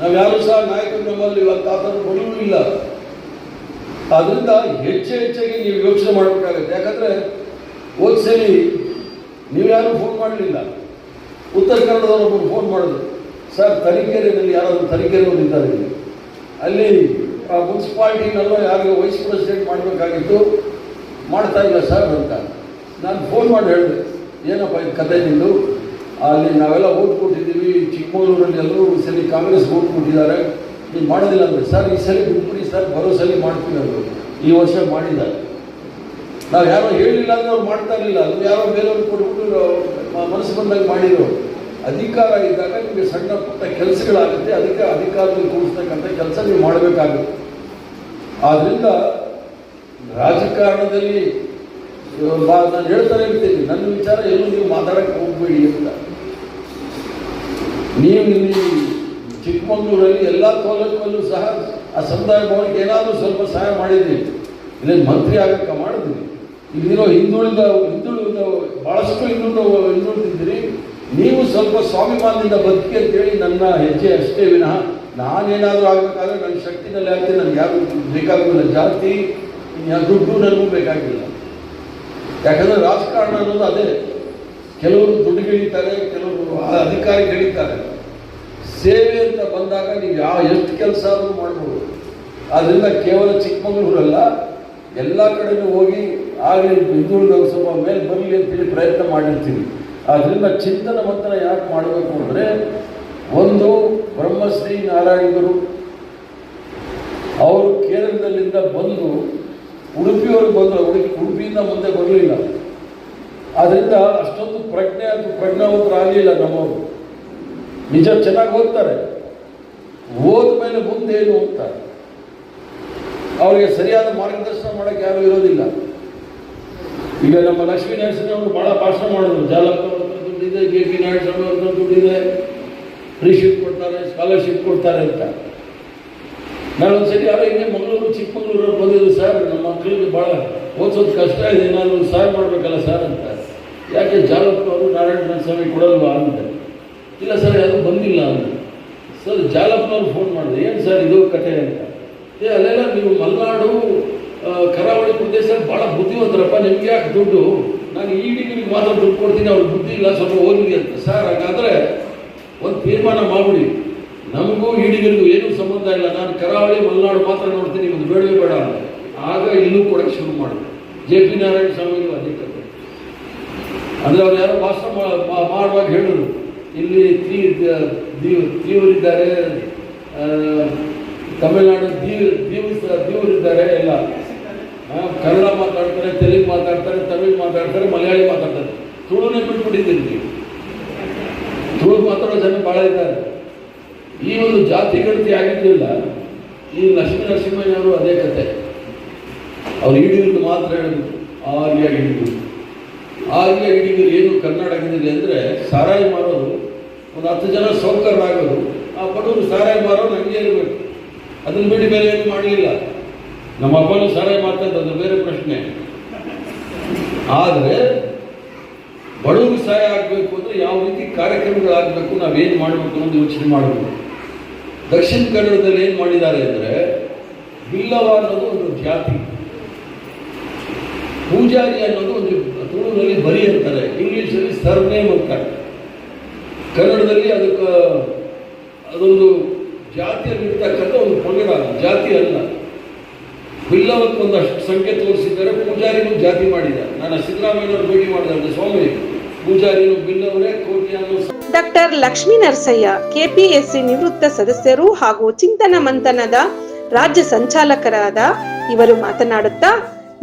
ನಾವು ಯಾರು ಸಹ ನಾಯಕರು ನಮ್ಮಲ್ಲಿ ಇವತ್ತು ಆ ಥರ ಇಲ್ಲ. ಅದರಿಂದ ಹೆಚ್ಚು ಹೆಚ್ಚಾಗಿ ನೀವು ಯೋಚನೆ ಮಾಡಬೇಕಾಗುತ್ತೆ. ಯಾಕಂದರೆ ಸರಿ ನೀವು ಯಾರು ಫೋನ್ ಮಾಡಲಿಲ್ಲ. ಉತ್ತರ ಕನ್ನಡದವರೊಬ್ಬರು ಫೋನ್ ಮಾಡಿದ್ರು. ಸರ್, ತರೀಕೆರೆಯಲ್ಲಿ ಯಾರಾದರೂ ತರೀಕೆರೆಯವರು ಇದ್ದಾರೆ. ಅಲ್ಲಿ ಆ ಮುನ್ಸಿಪಾಲ್ಟಿನಲ್ಲೋ ಯಾರಿಗೂ ವೈಸ್ ಪ್ರೆಸಿಡೆಂಟ್ ಮಾಡಬೇಕಾಗಿತ್ತು. ಮಾಡ್ತಾ ಇಲ್ಲ ಸರ್ ಅಂತ. ನಾನು ಫೋನ್ ಮಾಡಿ ಹೇಳಿದೆ. ಏನಪ್ಪ ಇದು ಕತೆ ನಿಂದು? ಅಲ್ಲಿ ನಾವೆಲ್ಲ ಓಟ್ ಕೊಟ್ಟಿದ್ದೀವಿ. ಚಿಕ್ಕಮಗಳೂರಲ್ಲಿ ಎಲ್ಲರೂ ಈ ಸಲ ಕಾಂಗ್ರೆಸ್ ಓಟ್ ಕೊಟ್ಟಿದ್ದಾರೆ. ನೀವು ಮಾಡೋದಿಲ್ಲ ಅಂದರೆ, ಸರ್, ಈ ಸಲ ಬಿಟ್ಬಿಡಿ ಸರ್, ಬರೋ ಸಲ ಮಾಡ್ತೀವಿ ಅವರು ಈ ವರ್ಷ ಮಾಡಿದ್ದಾರೆ. ನಾವು ಯಾರೋ ಹೇಳಿಲ್ಲ ಅಂದ್ರೆ ಅವ್ರು ಮಾಡ್ತಾ ಇರಲಿಲ್ಲ. ಅದು ಯಾರೋ ಬೇರೆಯವ್ರು ಕೊಟ್ಬಿಟ್ಟು ಮನಸ್ಸು ಬಂದಾಗ ಮಾಡಿರೋ ಅಧಿಕಾರ ಇದ್ದಾಗ ನಿಮಗೆ ಸಣ್ಣ ಪುಟ್ಟ ಕೆಲಸಗಳಾಗುತ್ತೆ. ಅದಕ್ಕೆ ಅಧಿಕಾರದಲ್ಲಿ ಕೂಡಿಸ್ತಕ್ಕಂಥ ಕೆಲಸ ನೀವು ಮಾಡಬೇಕಾಗುತ್ತೆ. ಆದ್ದರಿಂದ ರಾಜಕಾರಣದಲ್ಲಿ ನಾನು ಹೇಳ್ತಾನೆ ಇರ್ತೀನಿ. ನನ್ನ ವಿಚಾರ ಎಲ್ಲೂ ನೀವು ಮಾತಾಡಕ್ಕೆ ಹೋಗ್ಬೇಡಿ ಅಂತ. ನೀವು ಇಲ್ಲಿ ಚಿಕ್ಕಮಗಳೂರಲ್ಲಿ ಎಲ್ಲ ತಾಲೂಕಲ್ಲೂ ಸಹ ಆ ಸಮುದಾಯ ಭವನಕ್ಕೆ ಏನಾದರೂ ಸ್ವಲ್ಪ ಸಹಾಯ ಮಾಡಿದ್ದೀನಿ ಇಲ್ಲಿ ಮಂತ್ರಿ ಆಗಕ್ಕೆ ಮಾಡಿದ್ವಿ ಇಲ್ಲಿರೋ ಹಿಂದುಳಿದ ಹಿಂದುಳಿದ ಭಾಳಷ್ಟು ಹಿಂದುಳಿದ ಹಿಂದುಳಿದಿದ್ದೀರಿ ನೀವು ಸ್ವಲ್ಪ ಸ್ವಾಭಿಮಾನದಿಂದ ಬದುಕಿ ಅಂತೇಳಿ ನನ್ನ ಹೆಜ್ಜೆ ಅಷ್ಟೇ ವಿನಃ ನಾನೇನಾದರೂ ಆಗಬೇಕಾದ್ರೆ ನನ್ನ ಶಕ್ತಿನಲ್ಲಿ ಆಗ್ತೀನಿ, ನನಗೆ ಯಾರು ಬೇಕಾಗಿಲ್ಲ ಜಾತಿ ದುಡ್ಡು ನನಗೂ ಬೇಕಾಗಿಲ್ಲ. ಯಾಕಂದರೆ ರಾಜಕಾರಣ ಅನ್ನೋದು ಅದೇ. ಕೆಲವರು ದುಡ್ಡು ಗೆಳೀತಾರೆ ಅಧಿಕಾರಿ ಗೆಳೀತಾರೆ ಸೇವೆ ಅಂತ ಬಂದಾಗ ನೀವು ಯಾವ ಎಷ್ಟು ಕೆಲಸ ಆದರೂ ಮಾಡ್ಬೋದು. ಆದ್ದರಿಂದ ಕೇವಲ ಚಿಕ್ಕಮಗಳೂರಲ್ಲ, ಎಲ್ಲ ಕಡೆನೂ ಹೋಗಿ ಆಗಲಿ ಹಿಂದುಳಿದವರು ಲೋಕಸಭಾ ಮೇಲೆ ಬರಲಿ ಅಂತೇಳಿ ಪ್ರಯತ್ನ ಮಾಡಿರ್ತೀವಿ. ಆದ್ದರಿಂದ ಚಿಂತನ ಮಂಥನ ಯಾಕೆ ಮಾಡಬೇಕು ಅಂದರೆ, ಒಂದು ಬ್ರಹ್ಮಶ್ರೀ ನಾರಾಯಣರು ಅವರು ಕೇರಳದಲ್ಲಿಂದ ಬಂದು ಉಡುಪಿಯವರು ಬಂದರು. ಉಡುಪಿ ಉಡುಪಿಯಿಂದ ಮುಂದೆ ಬರಲಿಲ್ಲ. ಆದ್ದರಿಂದ ಅಷ್ಟೊಂದು ಪ್ರಜ್ಞೆ ಅಥವಾ ಪ್ರಜ್ಞಾವಂತರಾಗಲಿಲ್ಲ ನಮ್ಮವರು. ನಿಜ ಚೆನ್ನಾಗಿ ಓದ್ತಾರೆ. ಓದ ಮೇಲೆ ಮುಂದೆ ಏನು ಓದ್ತಾರೆ ಅವರಿಗೆ ಸರಿಯಾದ ಮಾರ್ಗದರ್ಶನ ಮಾಡೋಕ್ಕೆ ಯಾರು ಇರೋದಿಲ್ಲ. ಈಗ ನಮ್ಮ ಲಕ್ಷ್ಮೀ ಅವರು ಭಾಳ ಭಾಷಣ ಮಾಡಿದ್ರು ಜಾಲಪ್ಪ ದುಡ್ಡಿದೆ ಕೆ ಪಿ ನಾರಾಯಣ ಸ್ವಾಮಿ ಅವ್ರ ಹತ್ರ ದುಡ್ಡಿದೆ ಫ್ರೀಶಿಪ್ ಕೊಡ್ತಾರೆ, ಸ್ಕಾಲರ್ಶಿಪ್ ಕೊಡ್ತಾರೆ ಅಂತ. ನಾನು ಒಂದ್ಸರಿ ಯಾರೋ ಹಿಂಗೆ ಮಂಗಳೂರು ಚಿಕ್ಕಮಗಳೂರು ಬಂದಿದ್ರು, ಸರ್, ನಮ್ಮ ಮಕ್ಕಳಿಗೆ ಭಾಳ ಓದ್ಸೋದು ಕಷ್ಟ ಇದೆ ನಾನು ಸಹಾಯ ಮಾಡಬೇಕಲ್ಲ ಸರ್ ಅಂತ. ಯಾಕೆ ಜಾಲಪ್ಪ ಅವರು ನಾರಾಯಣ ಸ್ವಾಮಿ ಕೊಡಲ್ವಾ ಅಂತ. ಇಲ್ಲ ಸರ್ ಯಾರು ಬಂದಿಲ್ಲ ಅಂತ. ಸರ್ ಜಾಲಪ್ಪನವ್ರು ಫೋನ್ ಮಾಡಿದೆ ಏನು ಸರ್ ಇದು ಕತೆ ಅಂತ? ಏ, ಅಲ್ಲೆಲ್ಲ ನೀವು ಮಲೆನಾಡು ಕರಾವಳಿ ಪ್ರದೇಶ ಭಾಳ ಬುದ್ಧಿವಂತರಪ್ಪ. ನಿಮ್ಗೆ ಯಾಕೆ ದುಡ್ಡು? ನಾನು ಈ ನಿಮ್ಗೆ ಮಾತ್ರ ದುಡ್ಡು ಕೊಡ್ತೀನಿ, ಅವ್ರಿಗೆ ಬುದ್ಧಿ ಇಲ್ಲ, ಸ್ವಲ್ಪ ಓದಿದೆ ಅಂತ. ಸರ್, ಹಾಗಾದರೆ ಒಂದು ತೀರ್ಮಾನ ಮಾಡಿಬಿಡಿ. ನಮಗೂ ಈಡಿಗರಿಗೂ ಏನೂ ಸಂಬಂಧ ಇಲ್ಲ. ನಾನು ಕರಾವಳಿ, ಮಲೆನಾಡು ಮಾತ್ರ ನೋಡ್ತೀನಿ ಒಂದು ಬೇಡವೇ ಬೇಡ ಅಂತ. ಆಗ ಇಲ್ಲೂ ಕೊಡೋಕ್ಕೆ ಶುರು ಮಾಡಿದೆ ಜೆ ಪಿ ನಾರಾಯಣ ಸ್ವಾಮಿಗಳು ಅದೇ ಕತೆ ಅಂದರೆ ಅವ್ರು ಯಾರೋ ಭಾಷಣ ಮಾಡುವಾಗ ಹೇಳಿದ್ರು. ಇಲ್ಲಿ ತ್ರೀ ದೀವ್ ದೀವರಿದ್ದಾರೆ ತಮಿಳ್ನಾಡು ದೀವ್ ದೀವ್ ದೀವರಿದ್ದಾರೆ ಎಲ್ಲ. ಕನ್ನಡ ಮಾತಾಡ್ತಾರೆ, ತೆಲುಗು ಮಾತಾಡ್ತಾರೆ, ತಮಿಳು ಮಾತಾಡ್ತಾರೆ, ಮಲಯಾಳಿ ಮಾತಾಡ್ತಾರೆ. ತುಳುನೇ ಬಿಟ್ಬಿಟ್ಟಿದ್ದೀರಿ ನೀವು ತುಳು ಮಾತಾಡೋ ಜನ ಭಾಳ ಇದ್ದಾರೆ. ಈ ಒಂದು ಜಾತಿ ಗಣತಿ ಆಗಿದ್ದಿಲ್ಲ. ಈ ಲಕ್ಷ್ಮೀ ನರಸಿಂಹಯ್ಯನವರು ಅದೇ ಕತೆ. ಅವ್ರು ಈಡಿಗರಿಗೆ ಮಾತ್ರ ಹೇಳಿದ್ರು ಆರ್ಯ ಹಿಡಿದು ಆರ್ಯ ಹಿಡಿದ್ರು ಏನು ಕರ್ನಾಟಕದಲ್ಲಿ ಅಂದರೆ ಸಾರಾಯಿ ಮಾರೋರು ಒಂದು ಹತ್ತು ಜನ ಸೌಕರ್ಯರಾಗೋರು ಆ ಬಡವರು ಸಾರಾಯಿ ಮಾರೋ ನನಗೆ ಇರಬೇಕು. ಅದನ್ನು ಬಿಟ್ಟು ಬೇರೆ ಏನು ಮಾಡಲಿಲ್ಲ ನಮ್ಮ ಅಪ್ಪನೂ ಸಾರಾಯಿ ಮಾಡ್ತಾ ಅದು ಬೇರೆ ಪ್ರಶ್ನೆ. ಆದರೆ ಬಡವರು ಸಹಾಯ ಆಗಬೇಕು ಅಂದರೆ ಯಾವ ರೀತಿ ಕಾರ್ಯಕ್ರಮಗಳಾಗಬೇಕು ನಾವೇನು ಮಾಡಬೇಕು ಅನ್ನೋದು ಯೋಚನೆ ಮಾಡಬೇಕು. ದಕ್ಷಿಣ ಕನ್ನಡದಲ್ಲಿ ಏನು ಮಾಡಿದ್ದಾರೆ ಅಂದರೆ ಬಿಲ್ಲವ ಅನ್ನೋದು ಒಂದು ಜಾತಿ. ಪೂಜಾರಿ ಅನ್ನೋದು ಒಂದು ತುಳುನಲ್ಲಿ ಬರಿ ಅಂತಾರೆ, ಇಂಗ್ಲೀಷಲ್ಲಿ ಸರ್ನೇಮ್ ಅಂತಾರೆ. ಕನ್ನಡದಲ್ಲಿ ಅದಕ್ಕೆ ಅದೊಂದು ಜಾತಿಯಲ್ಲಿರ್ತಕ್ಕಂಥ ಒಂದು ಪಂಗಡ ಜಾತಿ ಅಲ್ಲ. ಬಿಲ್ಲವಕ್ಕೆ ಒಂದಷ್ಟು ಸಂಖ್ಯೆ ತೋರಿಸಿದ್ದಾರೆ ಪೂಜಾರಿನೂ ಜಾತಿ ಮಾಡಿದ ನಾನು ಸಿದ್ದರಾಮಯ್ಯನವರು ಭೇಟಿ ಮಾಡಿದ ಸ್ವಾಮಿ, ಪೂಜಾರಿನೂ ಬಿಲ್ಲವರೇ ಕೋಟಿ ಅನ್ನೋ ಡಾಕ್ಟರ್ ಲಕ್ಷ್ಮೀ ನರಸಯ್ಯ, ಕೆಪಿಎಸ್ಸಿ ನಿವೃತ್ತ ಸದಸ್ಯರು ಹಾಗೂ ಚಿಂತನ ಮಂಥನದ ರಾಜ್ಯ ಸಂಚಾಲಕರಾದ ಇವರು ಮಾತನಾಡುತ್ತಾ,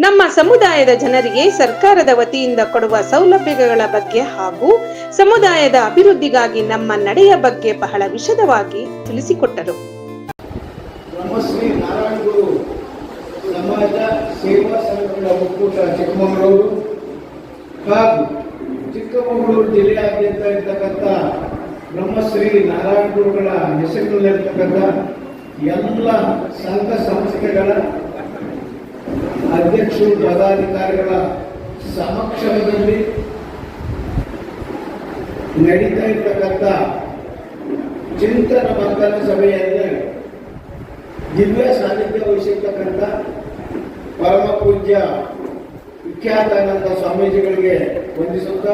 ನಮ್ಮ ಸಮುದಾಯದ ಜನರಿಗೆ ಸರ್ಕಾರದ ವತಿಯಿಂದ ಕೊಡುವ ಸೌಲಭ್ಯಗಳ ಬಗ್ಗೆ ಹಾಗೂ ಸಮುದಾಯದ ಅಭಿವೃದ್ಧಿಗಾಗಿ ನಮ್ಮ ನಡೆಯ ಬಗ್ಗೆ ಬಹಳ ವಿಶದವಾಗಿ ತಿಳಿಸಿಕೊಟ್ಟರು. ಬ್ರಹ್ಮಶ್ರೀ ನಾರಾಯಣ ಗುರು ಸಮಾಜ ಸೇವಾ ಸಂಘಗಳ ಒಕ್ಕೂಟ ಚಿಕ್ಕಮಗಳೂರು ಚಿಕ್ಕಮಗಳೂರು ಜಿಲ್ಲೆಯಾದ್ಯಂತ ಇರ್ತಕ್ಕಂಥ ಬ್ರಹ್ಮಶ್ರೀ ನಾರಾಯಣ ಗುರುಗಳ ಹೆಸರಿನಲ್ಲಿರ್ತಕ್ಕಂಥ ಎಲ್ಲ ಸಂಘ ಸಂಸ್ಥೆಗಳ ಅಧ್ಯಕ್ಷರು, ಪದಾಧಿಕಾರಿಗಳ ಸಮಕ್ಷಮದಲ್ಲಿ ನಡೀತಾ ಇರ್ತಕ್ಕಂಥ ಚಿಂತನ ಮಂಥನ ಸಭೆಯಲ್ಲಿ ದಿವ್ಯ ಸಾನ್ನಿಧ್ಯ ವಹಿಸಿರ್ತಕ್ಕಂಥ ಪರಮ ಪೂಜ್ಯ ವಿಖ್ಯಾತನಾದ ಸ್ವಾಮೀಜಿಗಳಿಗೆ ವಂದಿಸುತ್ತಾ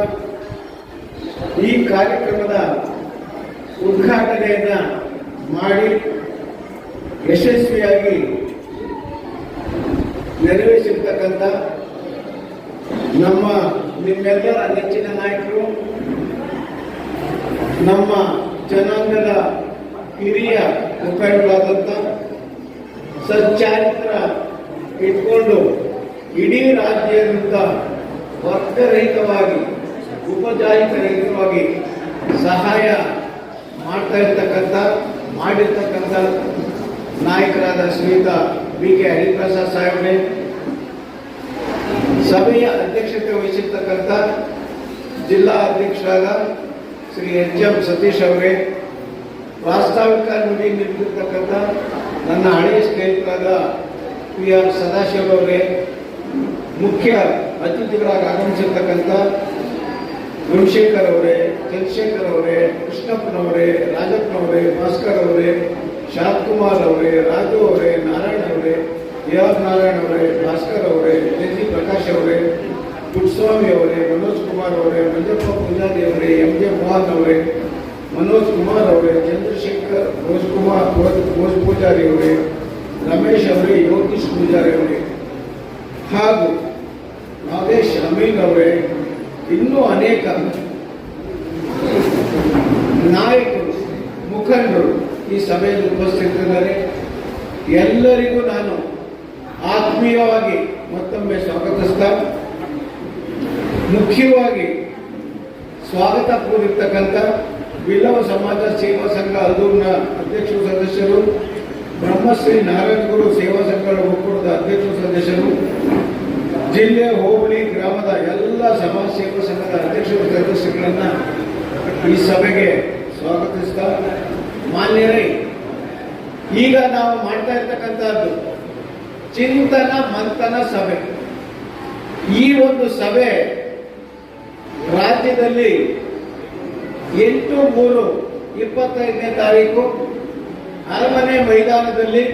ಈ ಕಾರ್ಯಕ್ರಮದ ಉದ್ಘಾಟನೆಯನ್ನು ಮಾಡಿ ಯಶಸ್ವಿಯಾಗಿ ನೆರವೇರಿಸಿರ್ತಕ್ಕಂಥ ನಮ್ಮ ನಿಮ್ಮೆಲ್ಲರ ನೆಚ್ಚಿನ ನಾಯಕರು ನಮ್ಮ ಜನಾಂಗದ ಹಿರಿಯ ಮುಖಂಡರಾದಂಥ ಸಚ್ಚಾರಿತ್ರ ಇಟ್ಕೊಂಡು ಇಡೀ ರಾಜ್ಯದಿಂದ ವರ್ಗರಹಿತವಾಗಿ ಉಪಜಾಹಿತರಹಿತವಾಗಿ ಸಹಾಯ ಮಾಡ್ತಾ ಇರ್ತಕ್ಕಂಥ, ಮಾಡಿರ್ತಕ್ಕಂಥ ನಾಯಕರಾದ ಶ್ರೀಯುತ ಬಿ ಕೆ ಹರಿಪ್ರಸಾದ್ ಸಾಹೇಬ್ರೆ, ಸಭೆಯ ಅಧ್ಯಕ್ಷತೆ ವಹಿಸಿರ್ತಕ್ಕಂಥ ಜಿಲ್ಲಾ ಅಧ್ಯಕ್ಷರಾದ ಶ್ರೀ ಎಚ್ ಎಂ ಸತೀಶ್ ಅವರೇ ಪ್ರಾಸ್ತಾವಿಕ ನುಡಿ ನೀಡಿರ್ತಕ್ಕಂಥ ನನ್ನ ಹಳೆಯ ಸ್ನೇಹಿತರಾದ ಪಿ ಆರ್ ಸದಾಶಿವ ಅವರೇ ಮುಖ್ಯ ಅತಿಥಿಗಳಾಗಿ ಆಗಮಿಸಿರ್ತಕ್ಕಂಥ ಗುಣಶೇಖರ್ ಅವರೇ ಚಂದ್ರಶೇಖರ್ ಅವರೇ ಕೃಷ್ಣಪ್ಪನವರೇ ರಾಜಪ್ಪನವರೇ ಭಾಸ್ಕರ್ ಅವರೇ ಶಾಂತಕುಮಾರ್ ಅವರೇ ರಾಜು ಅವರೇ ನಾರಾಯಣ ಅವರೇ ಎ ಆರ್ ನಾರಾಯಣ ಅವರೇ ಭಾಸ್ಕರ್ ಅವರೇ ಎನ್ ಜಿ ಪ್ರಕಾಶ್ ಅವರೇ ಪುಟ್ಟಸ್ವಾಮಿ ಅವರೇ, ಮನೋಜ್ ಕುಮಾರ್ ಅವರೇ, ಮಂಜಪ್ಪ ಪೂಜಾರಿ ಅವರೇ, ಎಂ ಜೆ ಮೋಹನ್ ಅವರೇ, ಮನೋಜ್ ಕುಮಾರ್ ಅವರೇ, ಚಂದ್ರಶೇಖರ್ ಭೋಜ್ ಕುಮಾರ್ ಭೋಜ್ ಭೋಜ್ ಪೂಜಾರಿ ಅವರೇ, ರಮೇಶ್ ಅವರೇ, ಯೋಗೀಶ್ ಪೂಜಾರಿ ಅವರೇ. ಹಾಗೂ ನಾಗೇಶ್ ಅಮೀನ್ ಅವರೇ, ಇನ್ನೂ ಅನೇಕ ನಾಯಕರು, ಮುಖಂಡರು ಈ ಸಭೆಯಲ್ಲಿ ಉಪಸ್ಥಿತರಿದ್ದಾರೆ. ಎಲ್ಲರಿಗೂ ನಾನು ಆತ್ಮೀಯವಾಗಿ ಮತ್ತೊಮ್ಮೆ ಸ್ವಾಗತಿಸ್ತಾ ಮುಖ್ಯವಾಗಿ ಸ್ವಾಗತ ಕೋರಿರ್ತಕ್ಕಂಥ ಬಿಲ್ಲವ ಸಮಾಜ ಸೇವಾ ಸಂಘ ಅದೂರಿನ ಅಧ್ಯಕ್ಷ ಸದಸ್ಯರು, ಬ್ರಹ್ಮಶ್ರೀ ನಾರಾಯಣ ಗುರು ಸೇವಾ ಸಂಘಗಳ ಒಕ್ಕೂಟದ ಅಧ್ಯಕ್ಷ ಸದಸ್ಯರು, ಜಿಲ್ಲೆ ಹೋಬಳಿ ಗ್ರಾಮದ ಎಲ್ಲ ಸಮಾಜ ಸೇವಾ ಸಂಘದ ಅಧ್ಯಕ್ಷ ಸದಸ್ಯಗಳನ್ನು ಈ ಸಭೆಗೆ ಸ್ವಾಗತಿಸ್ತಾ ಮಾನ್ಯರೇ, ಈಗ ನಾವು ಮಾಡ್ತಾ ಇರ್ತಕ್ಕಂಥದ್ದು ಚಿಂತನ ಮಂಥನ ಸಭೆ. ಈ ಒಂದು ಸಭೆ ರಾಜ್ಯದಲ್ಲಿ ಎಂಟು, ಮೂರು, ಇಪ್ಪತ್ತೈದನೇ ತಾರೀಕು ಅರಮನೆ ಮೈದಾನದಲ್ಲಿ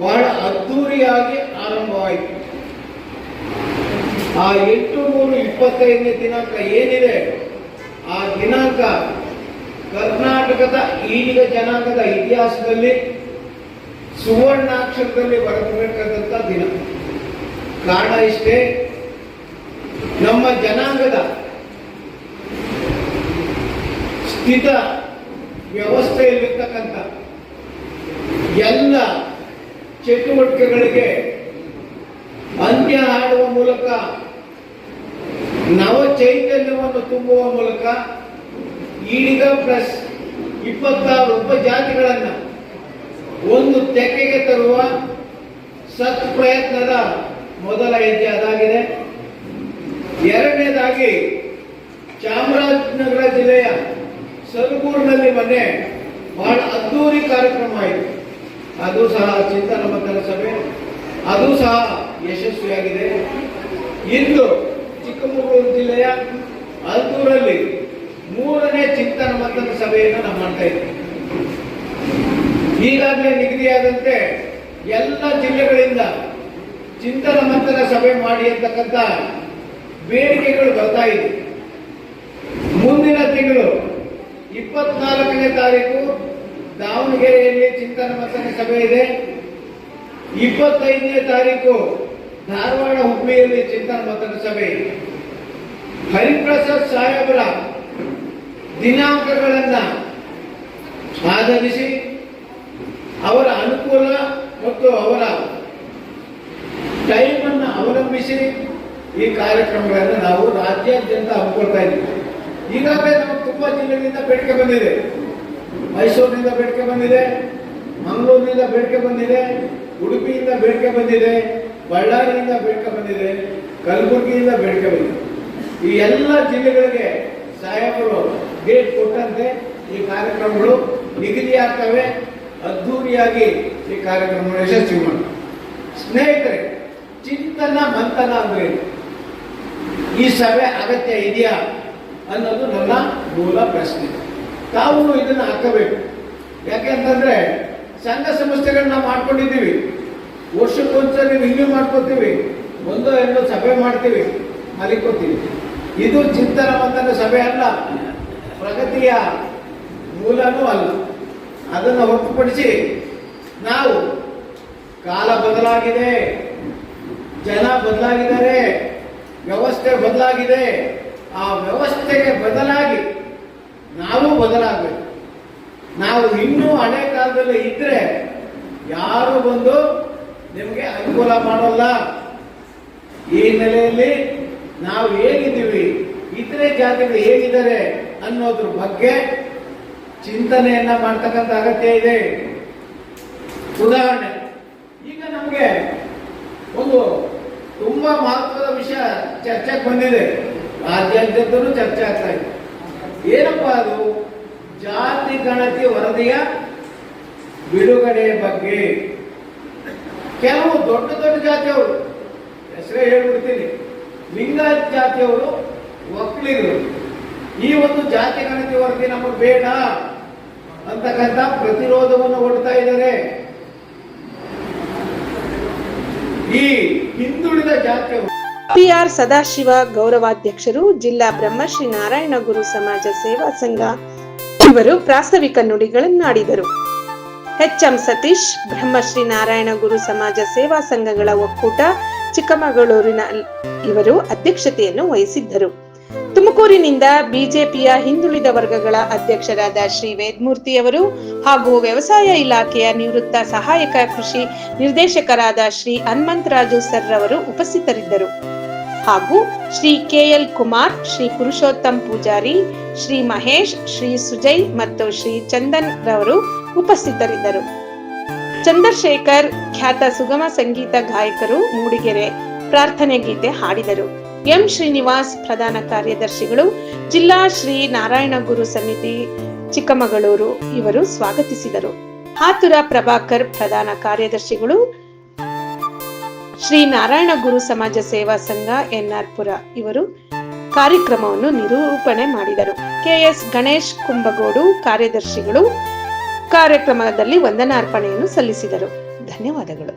ಬಹಳ ಅದ್ದೂರಿಯಾಗಿ ಆರಂಭವಾಯಿತು. ಆ ಎಂಟು, ಮೂರು, ಇಪ್ಪತ್ತೈದನೇ ದಿನಾಂಕ ಏನಿದೆ? ಆ ದಿನಾಂಕ ಕರ್ನಾಟಕದ ಈಗಿನ ಜನಾಂಗದ ಇತಿಹಾಸದಲ್ಲಿ ಸುವರ್ಣಾಕ್ಷರದಲ್ಲಿ ಬರೆದಿರಬೇಕಾದಂಥ ದಿನ. ಕಾರಣ ಇಷ್ಟೇ, ನಮ್ಮ ಜನಾಂಗದ ಸ್ಥಿತ ವ್ಯವಸ್ಥೆಯಲ್ಲಿರ್ತಕ್ಕಂಥ ಎಲ್ಲ ಚಟುವಟಿಕೆಗಳಿಗೆ ಅಂತ್ಯ ಹಾಡುವ ಮೂಲಕ, ನವ ಚೈತನ್ಯವನ್ನು ತುಂಬುವ ಮೂಲಕ ಈಡಿಗ ಪ್ಲಸ್ ಇಪ್ಪತ್ತಾರು ಉಪಜಾತಿಗಳನ್ನ ಒಂದು ತೆಕ್ಕೆಗೆ ತರುವ ಸತ್ ಪ್ರಯತ್ನದ ಮೊದಲ ಹೆಜ್ಜೆ ಅದಾಗಿದೆ. ಎರಡನೇದಾಗಿ ಚಾಮರಾಜನಗರ ಜಿಲ್ಲೆಯ ಸಲಗೂರಿನಲ್ಲಿ ಮೊನ್ನೆ ಬಹಳ ಅದ್ದೂರಿ ಕಾರ್ಯಕ್ರಮ ಆಯಿತು. ಅದು ಸಹ ಚಿಂತನ ಸಭೆ. ಅದು ಸಹ ಯಶಸ್ವಿಯಾಗಿದೆ. ಇಂದು ಚಿಕ್ಕಮಗಳೂರು ಜಿಲ್ಲೆಯ ಅಲ್ದೂರಲ್ಲಿ ಮೂರನೇ ಚಿಂತನ ಸಭೆಯನ್ನು ನಾವು ಮಾಡ್ತಾ ಇದ್ದೀವಿ ಈಗಾಗಲೇ ನಿಗದಿಯಾದಂತೆ ಎಲ್ಲ ಜಿಲ್ಲೆಗಳಿಂದ ಚಿಂತನ ಮಂಥನ ಸಭೆ ಮಾಡಿ ಅಂತಕ್ಕಂಥ ಬೇಡಿಕೆಗಳು ಬರ್ತಾ ಇದೆ. ಮುಂದಿನ ತಿಂಗಳು ಇಪ್ಪತ್ನಾಲ್ಕನೇ ತಾರೀಕು ದಾವಣಗೆರೆಯಲ್ಲಿ ಚಿಂತನ ಮಂಥನ ಸಭೆ ಇದೆ. ಇಪ್ಪತ್ತೈದನೇ ತಾರೀಕು ಧಾರವಾಡ ಹುಬ್ಬಳ್ಳಿಯಲ್ಲಿ ಚಿಂತನ ಮಂಥನ ಸಭೆ. ಇದೆ ಹರಿಪ್ರಸಾದ್ ಸಾಹೇಬರ ದಿನಾಂಕಗಳನ್ನ ಆಧರಿಸಿ ಅವರ ಅನುಕೂಲ ಮತ್ತು ಅವರ ಟೈಮನ್ನು ಅವಲಂಬಿಸಿ ಈ ಕಾರ್ಯಕ್ರಮಗಳನ್ನು ನಾವು ರಾಜ್ಯಾದ್ಯಂತ ಹಮ್ಮಿಕೊಳ್ತಾ ಇದ್ದೀವಿ. ಈಗಾಗಲೇ ನಮಗೆ ತುಂಬಾ ಜಿಲ್ಲೆಗಳಿಂದ ಬೇಡಿಕೆ ಬಂದಿದೆ. ಮೈಸೂರಿನಿಂದ ಬೇಡಿಕೆ ಬಂದಿದೆ, ಮಂಗಳೂರಿನಿಂದ ಬೇಡಿಕೆ ಬಂದಿದೆ, ಉಡುಪಿಯಿಂದ ಬೇಡಿಕೆ ಬಂದಿದೆ, ಬಳ್ಳಾರಿಯಿಂದ ಬೇಡಿಕೆ ಬಂದಿದೆ, ಕಲಬುರಗಿಯಿಂದ ಬೇಡಿಕೆ ಬಂದಿದೆ. ಈ ಎಲ್ಲ ಜಿಲ್ಲೆಗಳಿಗೆ ಸಾಹೇಬರು ಡೇಟ್ ಕೊಟ್ಟಂತೆ ಈ ಕಾರ್ಯಕ್ರಮಗಳು ನಿಗದಿಯಾಗ್ತವೆ, ಅದ್ಧೂರಿಯಾಗಿ ಈ ಕಾರ್ಯಕ್ರಮಗಳು ಯಶಸ್ವಿ ಮಾಡಿ ಸ್ನೇಹಿತರೆ, ಚಿಂತನ ಮಂಥನ ಅಂದ್ರೆ? ಈ ಸಭೆ ಅಗತ್ಯ ಇದೆಯಾ? ಅನ್ನೋದು ನನ್ನ ಮೂಲ ಪ್ರಶ್ನೆ. ತಾವು ಇದನ್ನು ಹಾಕಬೇಕು. ಯಾಕೆಂತಂದ್ರೆ ಸಂಘ ಸಂಸ್ಥೆಗಳನ್ನ ಮಾಡ್ಕೊಂಡಿದ್ದೀವಿ. ವರ್ಷಕ್ಕೊಂದ್ಸರಿ ರಿವ್ಯೂ ಮಾಡ್ಕೋತೀವಿ, ಒಂದೋ ಎರಡು ಸಭೆ ಮಾಡ್ತೀವಿ, ಮಲಿಕೋತೀವಿ. ಇದು ಚಿಂತನ ಮಂಥನ ಸಭೆ ಅಲ್ಲ. ಪ್ರಗತಿಯ ಮೂಲನೂ ಅಲ್ಲ. ಅದನ್ನು ಹೊರತುಪಡಿಸಿ ನಾವು ಕಾಲ ಬದಲಾಗಿದೆ, ಜನ ಬದಲಾಗಿದ್ದಾರೆ, ವ್ಯವಸ್ಥೆ ಬದಲಾಗಿದೆ. ಆ ವ್ಯವಸ್ಥೆಗೆ ಬದಲಾಗಿ ನಾವು ಬದಲಾಗಬೇಕು. ನಾವು ಇನ್ನೂ ಹಳೆ ಕಾಲದಲ್ಲಿ ಇದ್ರೆ ಯಾರು ಬಂದು ನಿಮಗೆ ಅನುಕೂಲ ಮಾಡೋಲ್ಲ? ಈ ನೆಲೆಯಲ್ಲಿ ನಾವು ಹೇಗಿದ್ದೀವಿ? ಇತರೆ ಜಾತಿಗಳು ಹೇಗಿದ್ದಾರೆ ಅನ್ನೋದ್ರ ಬಗ್ಗೆ ಚಿಂತನೆಯನ್ನ ಮಾಡ್ತಕ್ಕಂಥ ಅಗತ್ಯ ಇದೆ. ಉದಾಹರಣೆ, ಈಗ ನಮಗೆ ಒಂದು ತುಂಬಾ ಮಹತ್ವದ ವಿಷಯ ಚರ್ಚೆಗೆ ಬಂದಿದೆ. ರಾಜ್ಯಾದ್ಯಂತನೂ ಚರ್ಚೆ ಆಗ್ತಾ ಇದೆ. ಏನಪ್ಪಾ ಅದು? ಜಾತಿ ಗಣತಿ ವರದಿಯ ಬಿಡುಗಡೆ ಬಗ್ಗೆ. ಕೆಲವು ದೊಡ್ಡ ದೊಡ್ಡ ಜಾತಿಯವರು, ಹೆಸರೇ ಹೇಳ್ಬಿಡ್ತೀನಿ, ಲಿಂಗಾಯತ್ ಜಾತಿಯವರು ಒಕ್ಕಲಿಗರು. ಈ ಒಂದು ಜಾತಿ ಗಣತಿ ವರದಿ ನಮಗೆ ಬೇಡ ಅಂತಕ್ಕಂಥ ಪ್ರತಿರೋಧವನ್ನು ಒಡ್ತಾ ಇದ್ದಾರೆ. ಈ ಹಿಂದುಳಿದ ಜಾತಿಯವರು. ಪಿಆರ್ ಸದಾಶಿವ ಗೌರವಾಧ್ಯಕ್ಷರು, ಜಿಲ್ಲಾ ಬ್ರಹ್ಮಶ್ರೀ ನಾರಾಯಣ ಗುರು ಸಮಾಜ ಸೇವಾ ಸಂಘ ಇವರು ಪ್ರಾಸ್ತಾವಿಕ ನುಡಿಗಳನ್ನಾಡಿದರು. ಎಂ ಸತೀಶ್ ಬ್ರಹ್ಮಶ್ರೀ ನಾರಾಯಣ ಗುರು ಸಮಾಜ ಸೇವಾ ಸಂಘಗಳ ಒಕ್ಕೂಟ, ಚಿಕ್ಕಮಗಳೂರಿನ ಇವರು ಅಧ್ಯಕ್ಷತೆಯನ್ನು ವಹಿಸಿದ್ದರು. ತುಮಕೂರಿನಿಂದ ಬಿಜೆಪಿಯ ಹಿಂದುಳಿದ ವರ್ಗಗಳ ಅಧ್ಯಕ್ಷರಾದ ಶ್ರೀ ವೇದಮೂರ್ತಿಯವರು ಹಾಗೂ ವ್ಯವಸಾಯ ಇಲಾಖೆಯ ನಿವೃತ್ತ ಸಹಾಯಕ ಕೃಷಿ ನಿರ್ದೇಶಕರಾದ ಶ್ರೀ ಹನುಮಂತರಾಜು ಸರ್ ಅವರು ಉಪಸ್ಥಿತರಿದ್ದರು. ಹಾಗೂ ಶ್ರೀ ಕೆಎಲ್ ಕುಮಾರ್, ಶ್ರೀ ಪುರುಷೋತ್ತಮ್ ಪೂಜಾರಿ, ಶ್ರೀ ಮಹೇಶ್, ಶ್ರೀ ಸುಜಯ್ ಮತ್ತು ಶ್ರೀ ಚಂದನ್ ರವರು ಉಪಸ್ಥಿತರಿದ್ದರು. ಚಂದ್ರಶೇಖರ್ ಖ್ಯಾತ ಸುಗಮ ಸಂಗೀತ ಗಾಯಕರು ಮೂಡಿಗೆರೆ ಪ್ರಾರ್ಥನೆ ಗೀತೆ ಹಾಡಿದರು. ಎಂ ಶ್ರೀನಿವಾಸ್ ಪ್ರಧಾನ ಕಾರ್ಯದರ್ಶಿಗಳು, ಜಿಲ್ಲಾ ಶ್ರೀ ನಾರಾಯಣ ಗುರು ಸಮಿತಿ ಚಿಕ್ಕಮಗಳೂರು ಇವರು ಸ್ವಾಗತಿಸಿದರು. ಹಾತುರ ಪ್ರಭಾಕರ್ ಪ್ರಧಾನ ಕಾರ್ಯದರ್ಶಿಗಳು ಶ್ರೀ ನಾರಾಯಣ ಗುರು ಸಮಾಜ ಸೇವಾ ಸಂಘ ಎನ್ಆರ್ಪುರ ಇವರು ಕಾರ್ಯಕ್ರಮವನ್ನು ನಿರೂಪಣೆ ಮಾಡಿದರು. ಕೆಎಸ್ ಗಣೇಶ್ ಕುಂಬಗೋಡು ಕಾರ್ಯದರ್ಶಿಗಳು ಕಾರ್ಯಕ್ರಮದಲ್ಲಿ ವಂದನಾರ್ಪಣೆಯನ್ನು ಸಲ್ಲಿಸಿದರು. ಧನ್ಯವಾದಗಳು.